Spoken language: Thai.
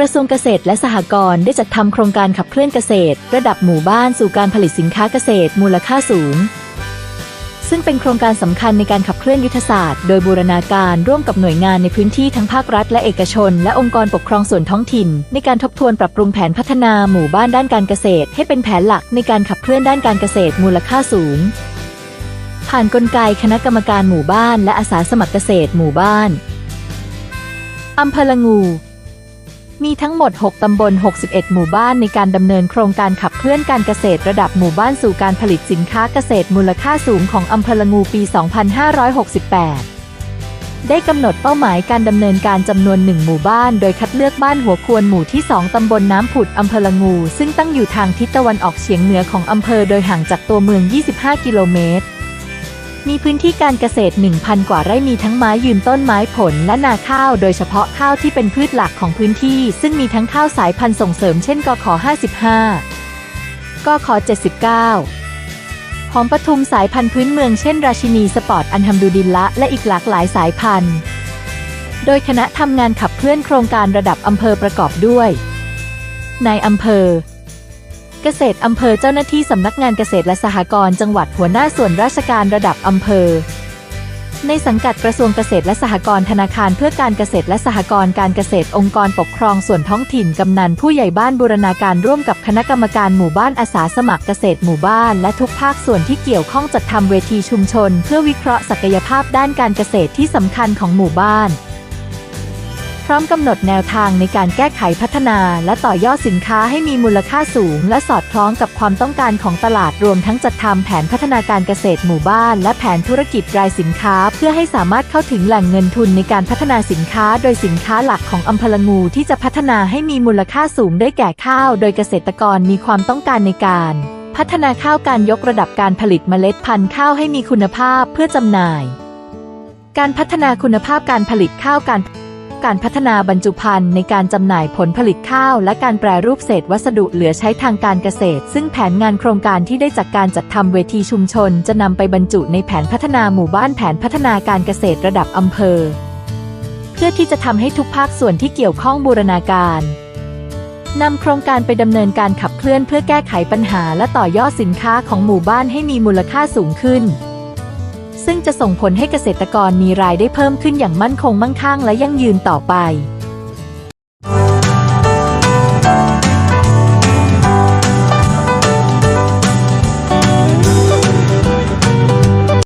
กระทรวงเกษตรและสหกรณ์ได้จัดทำโครงการขับเคลื่อนเกษตร ระดับหมู่บ้านสู่การผลิตสินค้าเกษตรมูลค่าสูง ซึ่งเป็นโครงการสำคัญในการขับเคลื่อนยุทธศาสตร์ โดยบูรณาการร่วมกับหน่วยงานในพื้นที่ทั้งภาครัฐ และเอกชน และองค์กรปกครองส่วนท้องถิ่น ในการทบทวนปรับปรุงแผนพัฒนาหมู่บ้านด้านการเกษตร ให้เป็นแผนหลักในการขับเคลื่อนด้านการเกษตรมูลค่าสูง ผ่านกลไกคณะกรรมการหมู่บ้าน และอาสาสมัครเกษตรหมู่บ้านอำเภอละงู มีทั้งหมด 6 ตำบล 61 หมู่บ้านในการดำเนินโครงการขับเคลื่อนการเกษตรระดับหมู่บ้านสู่การผลิตสินค้าเกษตรมูลค่าสูงของอำเภอละงูปี 2568 ได้กำหนดเป้าหมายการดำเนินการจำนวน 1 หมู่บ้าน โดยคัดเลือกบ้านหัวควรหมู่ที่ 2 ตำบลน้ำผุดอำเภอละงู ซึ่งตั้งอยู่ทางทิศตะวันออกเฉียงเหนือของอำเภอโดยห่างจากตัวเมือง 25 กิโลเมตร มีพื้นที่การเกษตร 1,000 กว่าไร่มีทั้งไม้ยืนต้นไม้ผลและนาข้าว โดยเฉพาะข้าวที่เป็นพืชหลักของพื้นที่ ซึ่งมีทั้งข้าวสายพันธุ์ส่งเสริมเช่นกข55กข79หอมปทุมสายพันธุ์พื้นเมืองเช่นราชินีสปอร์ตอันฮัมดูดินละและอีกหลากหลายสายพันธุ์ โดยคณะทำงานขับเคลื่อนโครงการระดับอำเภอประกอบด้วย นายอำเภอ เกษตรอำเภอเจ้าหน้าที่สำนักงานเกษตรและสหกรณ์จังหวัดหัวหน้าส่วนราชการระดับอำเภอ ในสังกัดกระทรวงเกษตรและสหกรณ์ธนาคารเพื่อการเกษตรและสหกรณ์การเกษตรองค์กรปกครองส่วนท้องถิ่นกำนันผู้ใหญ่บ้านบูรณาการร่วมกับคณะกรรมการหมู่บ้านอาสาสมัครเกษตรหมู่บ้านและทุกภาคส่วนที่เกี่ยวข้องจัดทำเวทีชุมชน เพื่อวิเคราะห์ศักยภาพด้านการเกษตรที่สำคัญของหมู่บ้าน พร้อมกำหนดแนวทางในการแก้ไขพัฒนาและต่อยอดสินค้าให้มีมูลค่าสูง และสอดคล้องกับความต้องการของตลาดรวมทั้งจัดทำแผนพัฒนาการเกษตรหมู่บ้าน และแผนธุรกิจรายสินค้า เพื่อให้สามารถเข้าถึงแหล่งเงินทุนในการพัฒนาสินค้า โดยสินค้าหลักของอำเภอละงูที่จะพัฒนาให้มีมูลค่าสูงได้แก่ข้าว โดยเกษตรกรมีความต้องการในการพัฒนาข้าวการยกระดับการผลิตเมล็ดพันธุ์ข้าวให้มีคุณภาพเพื่อจำหน่าย การพัฒนาคุณภาพการผลิตข้าวการ การพัฒนาบรรจุภัณฑ์ในการจำหน่ายผลผลิตข้าว และการแปรรูปเศษวัสดุเหลือใช้ทางการเกษตร ซึ่งแผนงานโครงการที่ได้จากการจัดทำเวทีชุมชน จะนำไปบรรจุในแผนพัฒนาหมู่บ้านแผนพัฒนาการเกษตรระดับอำเภอ เพื่อที่จะทำให้ทุกภาคส่วนที่เกี่ยวข้องบูรณาการนำโครงการไปดำเนินการขับเคลื่อนเพื่อแก้ไขปัญหาและต่อยอดสินค้าของหมู่บ้านให้มีมูลค่าสูงขึ้น ซึ่งจะส่งผลให้เกษตรกรมีรายได้เพิ่มขึ้นอย่างมั่นคงมั่งคั่งและยั่งยืนต่อไป